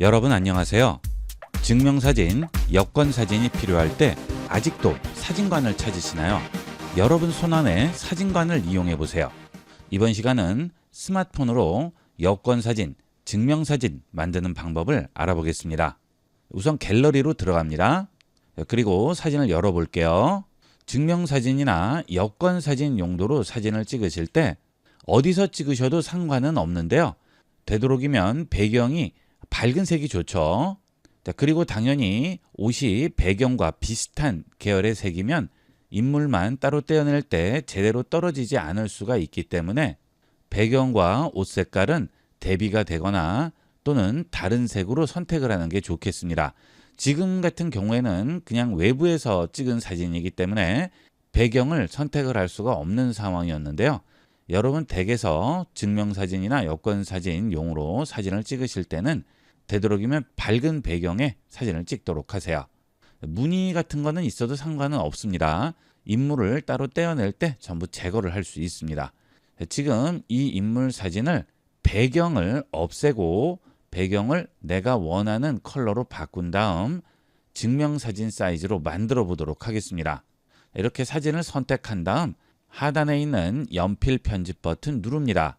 여러분 안녕하세요. 증명사진, 여권사진이 필요할 때 아직도 사진관을 찾으시나요? 여러분 손안에 사진관을 이용해 보세요. 이번 시간은 스마트폰으로 여권사진, 증명사진 만드는 방법을 알아보겠습니다. 우선 갤러리로 들어갑니다. 그리고 사진을 열어볼게요. 증명사진이나 여권사진 용도로 사진을 찍으실 때 어디서 찍으셔도 상관은 없는데요. 되도록이면 배경이 밝은 색이 좋죠. 자, 그리고 당연히 옷이 배경과 비슷한 계열의 색이면 인물만 따로 떼어낼 때 제대로 떨어지지 않을 수가 있기 때문에 배경과 옷 색깔은 대비가 되거나 또는 다른 색으로 선택을 하는 게 좋겠습니다. 지금 같은 경우에는 그냥 외부에서 찍은 사진이기 때문에 배경을 선택을 할 수가 없는 상황이었는데요. 여러분 댁에서 증명사진이나 여권사진 용으로 사진을 찍으실 때는 되도록이면 밝은 배경에 사진을 찍도록 하세요. 무늬 같은 거는 있어도 상관은 없습니다. 인물을 따로 떼어낼 때 전부 제거를 할 수 있습니다. 지금 이 인물 사진을 배경을 없애고 배경을 내가 원하는 컬러로 바꾼 다음 증명사진 사이즈로 만들어 보도록 하겠습니다. 이렇게 사진을 선택한 다음 하단에 있는 연필 편집 버튼 누릅니다.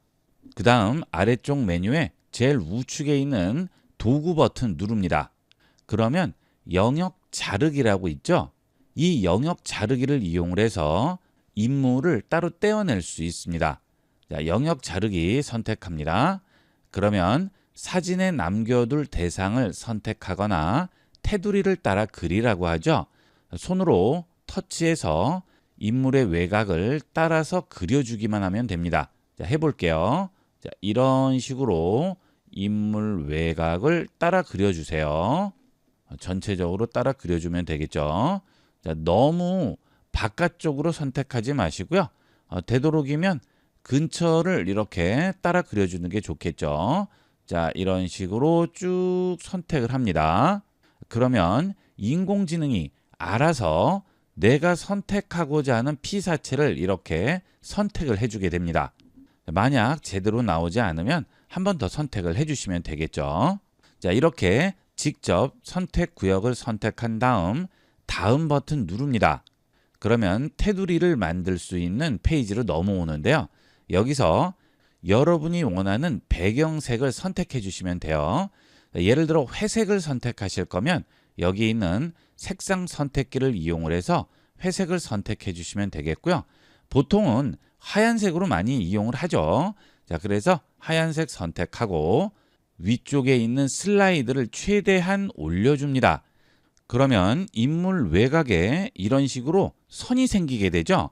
그 다음 아래쪽 메뉴에 제일 우측에 있는 도구 버튼 누릅니다. 그러면 영역 자르기라고 있죠? 이 영역 자르기를 이용을 해서 인물을 따로 떼어낼 수 있습니다. 자, 영역 자르기 선택합니다. 그러면 사진에 남겨둘 대상을 선택하거나 테두리를 따라 그리라고 하죠. 손으로 터치해서 인물의 외곽을 따라서 그려주기만 하면 됩니다. 자, 해볼게요. 자, 이런 식으로 인물 외곽을 따라 그려주세요. 전체적으로 따라 그려주면 되겠죠. 자, 너무 바깥쪽으로 선택하지 마시고요. 어, 되도록이면 근처를 이렇게 따라 그려주는 게 좋겠죠. 자, 이런 식으로 쭉 선택을 합니다. 그러면 인공지능이 알아서 내가 선택하고자 하는 피사체를 이렇게 선택을 해주게 됩니다. 만약 제대로 나오지 않으면 한 번 더 선택을 해주시면 되겠죠. 자, 이렇게 직접 선택 구역을 선택한 다음 다음 버튼 누릅니다. 그러면 테두리를 만들 수 있는 페이지로 넘어오는데요. 여기서 여러분이 원하는 배경색을 선택해 주시면 돼요. 예를 들어 회색을 선택하실 거면 여기 있는 색상 선택기를 이용을 해서 회색을 선택해 주시면 되겠고요. 보통은 하얀색으로 많이 이용을 하죠. 자, 그래서 하얀색 선택하고 위쪽에 있는 슬라이드를 최대한 올려줍니다. 그러면 인물 외곽에 이런 식으로 선이 생기게 되죠.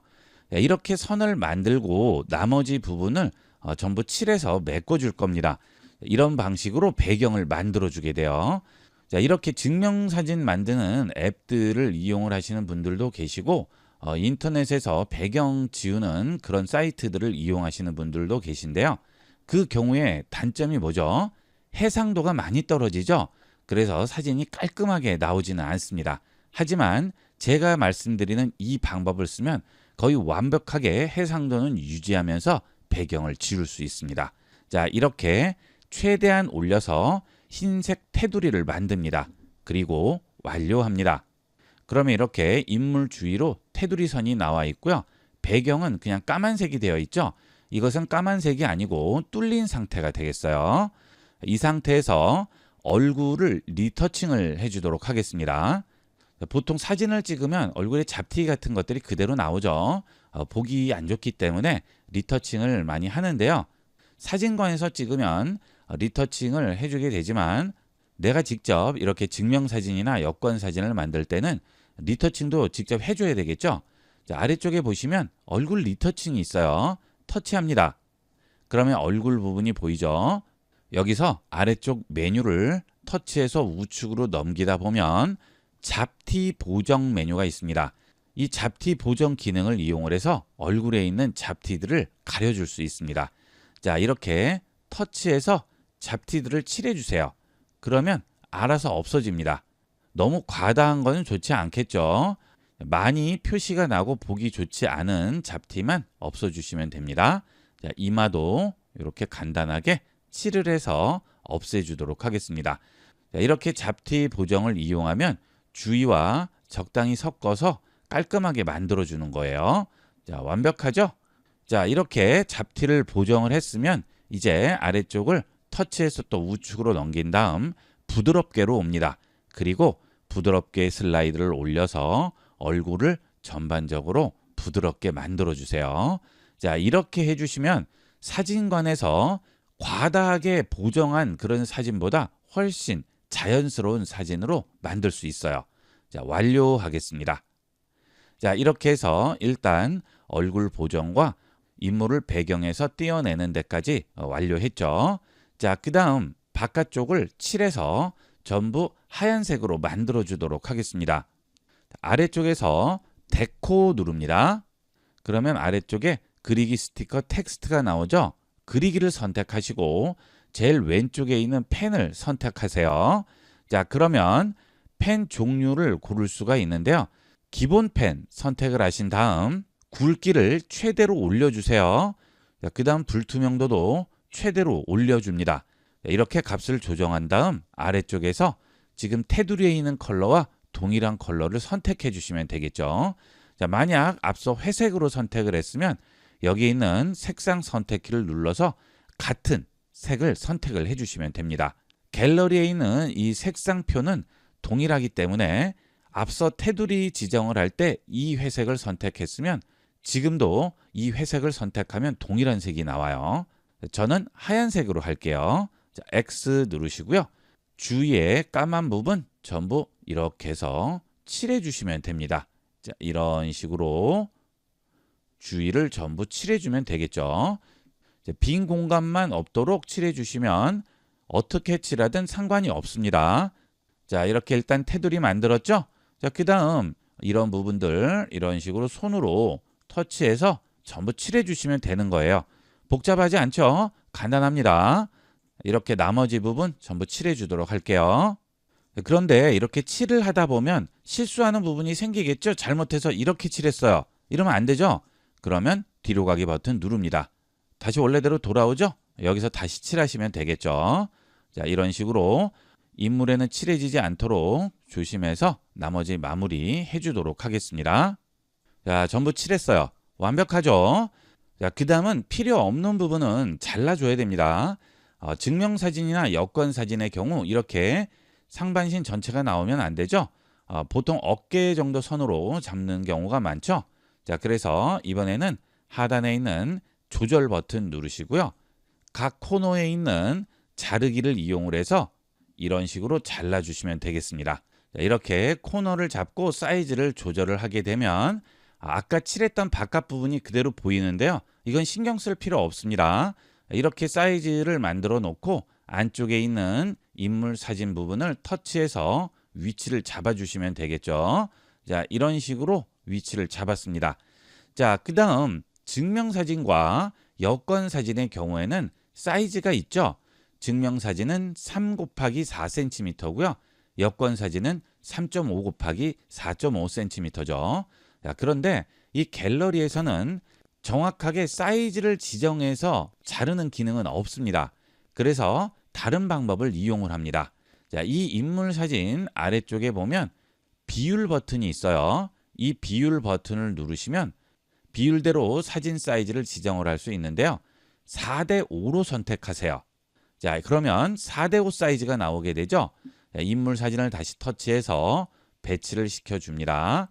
자, 이렇게 선을 만들고 나머지 부분을 어, 전부 칠해서 메꿔줄 겁니다. 이런 방식으로 배경을 만들어 주게 돼요. 자, 이렇게 증명사진 만드는 앱들을 이용을 하시는 분들도 계시고, 어, 인터넷에서 배경 지우는 그런 사이트들을 이용하시는 분들도 계신데요. 그 경우에 단점이 뭐죠? 해상도가 많이 떨어지죠? 그래서 사진이 깔끔하게 나오지는 않습니다. 하지만 제가 말씀드리는 이 방법을 쓰면 거의 완벽하게 해상도는 유지하면서 배경을 지울 수 있습니다. 자, 이렇게 최대한 올려서 흰색 테두리를 만듭니다. 그리고 완료합니다. 그러면 이렇게 인물 주위로 테두리 선이 나와 있고요. 배경은 그냥 까만색이 되어 있죠. 이것은 까만색이 아니고 뚫린 상태가 되겠어요. 이 상태에서 얼굴을 리터칭을 해주도록 하겠습니다. 보통 사진을 찍으면 얼굴에 잡티 같은 것들이 그대로 나오죠. 어, 보기 안 좋기 때문에 리터칭을 많이 하는데요. 사진관에서 찍으면 리터칭을 해주게 되지만 내가 직접 이렇게 증명사진이나 여권사진을 만들 때는 리터칭도 직접 해줘야 되겠죠. 자, 아래쪽에 보시면 얼굴 리터칭이 있어요. 터치합니다. 그러면 얼굴 부분이 보이죠. 여기서 아래쪽 메뉴를 터치해서 우측으로 넘기다 보면 잡티 보정 메뉴가 있습니다. 이 잡티 보정 기능을 이용을 해서 얼굴에 있는 잡티들을 가려줄 수 있습니다. 자, 이렇게 터치해서 잡티들을 칠해주세요. 그러면 알아서 없어집니다. 너무 과다한 거는 좋지 않겠죠. 많이 표시가 나고 보기 좋지 않은 잡티만 없어주시면 됩니다. 자, 이마도 이렇게 간단하게 칠을 해서 없애주도록 하겠습니다. 자, 이렇게 잡티 보정을 이용하면 주위와 적당히 섞어서 깔끔하게 만들어 주는 거예요. 자, 완벽하죠? 자, 이렇게 잡티를 보정을 했으면 이제 아래쪽을 터치해서 또 우측으로 넘긴 다음 부드럽게로 옵니다. 그리고 부드럽게 슬라이드를 올려서 얼굴을 전반적으로 부드럽게 만들어 주세요. 자, 이렇게 해 주시면 사진관에서 과다하게 보정한 그런 사진보다 훨씬 자연스러운 사진으로 만들 수 있어요. 자, 완료하겠습니다. 자, 이렇게 해서 일단 얼굴 보정과 인물을 배경에서 띄어내는 데까지 어, 완료했죠. 자, 그 다음 바깥쪽을 칠해서 전부 하얀색으로 만들어 주도록 하겠습니다. 아래쪽에서 데코 누릅니다. 그러면 아래쪽에 그리기 스티커 텍스트가 나오죠. 그리기를 선택하시고 제일 왼쪽에 있는 펜을 선택하세요. 자, 그러면 펜 종류를 고를 수가 있는데요. 기본 펜 선택을 하신 다음 굵기를 최대로 올려주세요. 그 다음 불투명도도 최대로 올려줍니다. 이렇게 값을 조정한 다음 아래쪽에서 지금 테두리에 있는 컬러와 동일한 컬러를 선택해 주시면 되겠죠. 자, 만약 앞서 회색으로 선택을 했으면 여기 있는 색상 선택키를 눌러서 같은 색을 선택을 해 주시면 됩니다. 갤러리에 있는 이 색상표는 동일하기 때문에 앞서 테두리 지정을 할 때 이 회색을 선택했으면 지금도 이 회색을 선택하면 동일한 색이 나와요. 저는 하얀색으로 할게요. 자, X 누르시고요. 주위에 까만 부분 전부 이렇게 해서 칠해 주시면 됩니다. 자, 이런 식으로 주위를 전부 칠해 주면 되겠죠. 자, 빈 공간만 없도록 칠해 주시면 어떻게 칠하든 상관이 없습니다. 자, 이렇게 일단 테두리 만들었죠? 자, 그 다음 이런 부분들 이런 식으로 손으로 터치해서 전부 칠해 주시면 되는 거예요. 복잡하지 않죠? 간단합니다. 이렇게 나머지 부분 전부 칠해 주도록 할게요. 그런데 이렇게 칠을 하다 보면 실수하는 부분이 생기겠죠? 잘못해서 이렇게 칠했어요. 이러면 안 되죠? 그러면 뒤로 가기 버튼 누릅니다. 다시 원래대로 돌아오죠? 여기서 다시 칠하시면 되겠죠? 자, 이런 식으로 인물에는 칠해지지 않도록 조심해서 나머지 마무리 해주도록 하겠습니다. 자, 전부 칠했어요. 완벽하죠? 자, 그 다음은 필요 없는 부분은 잘라줘야 됩니다. 어, 증명사진이나 여권사진의 경우 이렇게 상반신 전체가 나오면 안 되죠. 어, 보통 어깨 정도 선으로 잡는 경우가 많죠. 자, 그래서 이번에는 하단에 있는 조절 버튼 누르시고요. 각 코너에 있는 자르기를 이용을 해서 이런 식으로 잘라주시면 되겠습니다. 자, 이렇게 코너를 잡고 사이즈를 조절을 하게 되면 아까 칠했던 바깥 부분이 그대로 보이는데요. 이건 신경 쓸 필요 없습니다. 이렇게 사이즈를 만들어 놓고 안쪽에 있는 인물 사진 부분을 터치해서 위치를 잡아주시면 되겠죠. 자, 이런 식으로 위치를 잡았습니다. 자, 그 다음 증명사진과 여권사진의 경우에는 사이즈가 있죠. 증명사진은 3 곱하기 4cm고요. 여권사진은 3.5 곱하기 4.5cm죠. 자, 그런데 이 갤러리에서는 정확하게 사이즈를 지정해서 자르는 기능은 없습니다. 그래서 다른 방법을 이용을 합니다. 자, 이 인물 사진 아래쪽에 보면 비율 버튼이 있어요. 이 비율 버튼을 누르시면 비율대로 사진 사이즈를 지정을 할 수 있는데요. 4대 5로 선택하세요. 자, 그러면 4대 5 사이즈가 나오게 되죠. 자, 인물 사진을 다시 터치해서 배치를 시켜 줍니다.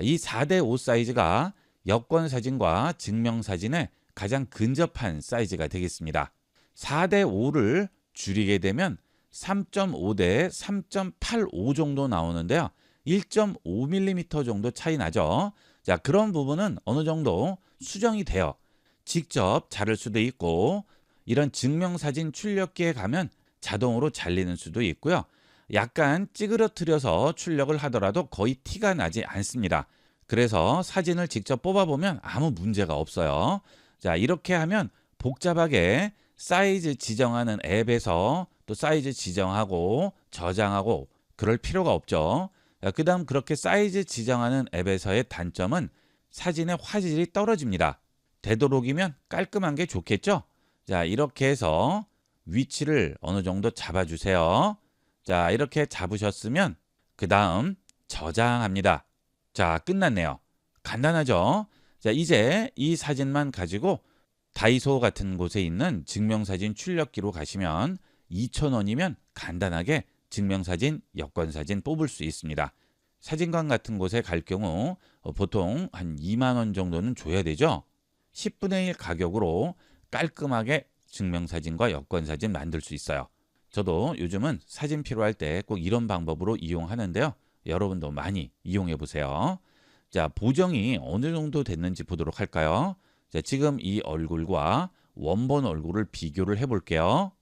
이 4대 5 사이즈가 여권 사진과 증명 사진에 가장 근접한 사이즈가 되겠습니다. 4대 5를 줄이게 되면 3.5대 3.85 정도 나오는데요. 1.5mm 정도 차이 나죠. 자, 그런 부분은 어느 정도 수정이 돼요. 직접 자를 수도 있고 이런 증명사진 출력기에 가면 자동으로 잘리는 수도 있고요. 약간 찌그러뜨려서 출력을 하더라도 거의 티가 나지 않습니다. 그래서 사진을 직접 뽑아보면 아무 문제가 없어요. 자, 이렇게 하면 복잡하게 사이즈 지정하는 앱에서 또 사이즈 지정하고 저장하고 그럴 필요가 없죠. 그 다음 그렇게 사이즈 지정하는 앱에서의 단점은 사진의 화질이 떨어집니다. 되도록이면 깔끔한 게 좋겠죠? 자, 이렇게 해서 위치를 어느 정도 잡아주세요. 자, 이렇게 잡으셨으면 그 다음 저장합니다. 자, 끝났네요. 간단하죠? 자, 이제 이 사진만 가지고 다이소 같은 곳에 있는 증명사진 출력기로 가시면 2,000원이면 간단하게 증명사진, 여권사진 뽑을 수 있습니다. 사진관 같은 곳에 갈 경우 어, 보통 한 2만 원 정도는 줘야 되죠. 10분의 1 가격으로 깔끔하게 증명사진과 여권사진 만들 수 있어요. 저도 요즘은 사진 필요할 때 꼭 이런 방법으로 이용하는데요. 여러분도 많이 이용해 보세요. 자, 보정이 어느 정도 됐는지 보도록 할까요? 자, 지금 이 얼굴과 원본 얼굴을 비교를 해 볼게요.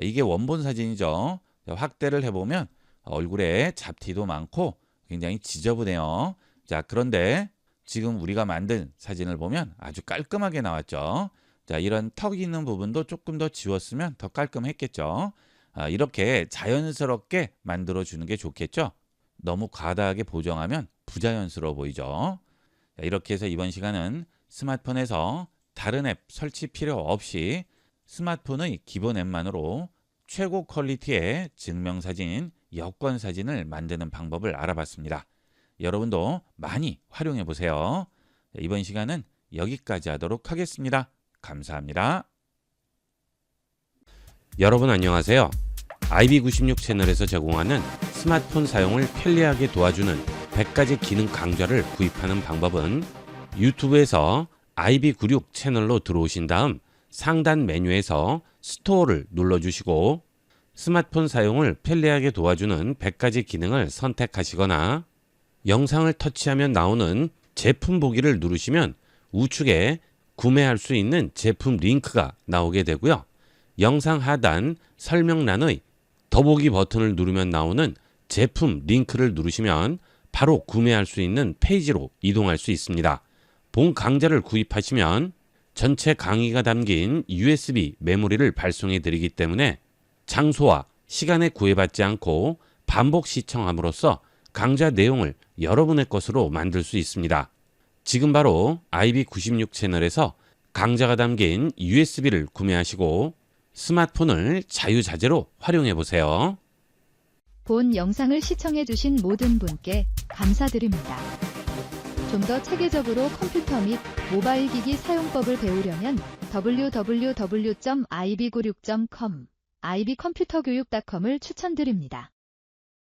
이게 원본 사진이죠. 자, 확대를 해보면 얼굴에 잡티도 많고 굉장히 지저분해요. 자, 그런데 지금 우리가 만든 사진을 보면 아주 깔끔하게 나왔죠. 자, 이런 턱 있는 부분도 조금 더 지웠으면 더 깔끔했겠죠. 아, 이렇게 자연스럽게 만들어 주는 게 좋겠죠. 너무 과다하게 보정하면 부자연스러워 보이죠. 자, 이렇게 해서 이번 시간은 스마트폰에서 다른 앱 설치 필요 없이 스마트폰의 기본 앱만으로 최고 퀄리티의 증명사진, 여권사진을 만드는 방법을 알아봤습니다. 여러분도 많이 활용해 보세요. 이번 시간은 여기까지 하도록 하겠습니다. 감사합니다. 여러분 안녕하세요. IB96 채널에서 제공하는 스마트폰 사용을 편리하게 도와주는 100가지 기능 강좌를 구입하는 방법은 유튜브에서 IB96 채널로 들어오신 다음 상단 메뉴에서 스토어를 눌러주시고 스마트폰 사용을 편리하게 도와주는 100가지 기능을 선택하시거나 영상을 터치하면 나오는 제품 보기를 누르시면 우측에 구매할 수 있는 제품 링크가 나오게 되고요. 영상 하단 설명란의 더보기 버튼을 누르면 나오는 제품 링크를 누르시면 바로 구매할 수 있는 페이지로 이동할 수 있습니다. 본 강좌를 구입하시면 전체 강의가 담긴 USB 메모리를 발송해 드리기 때문에 장소와 시간에 구애받지 않고 반복 시청함으로써 강좌 내용을 여러분의 것으로 만들 수 있습니다. 지금 바로 IB96 채널에서 강좌가 담긴 USB를 구매하시고 스마트폰을 자유자재로 활용해 보세요. 본 영상을 시청해 주신 모든 분께 감사드립니다. 좀 더 체계적으로 컴퓨터 및 모바일 기기 사용법을 배우려면 www.ib96.com, ib컴퓨터교육.com을 추천드립니다.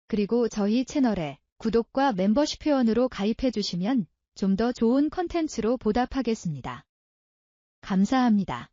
그리고 저희 채널에 구독과 멤버십 회원으로 가입해 주시면 좀 더 좋은 컨텐츠로 보답하겠습니다. 감사합니다.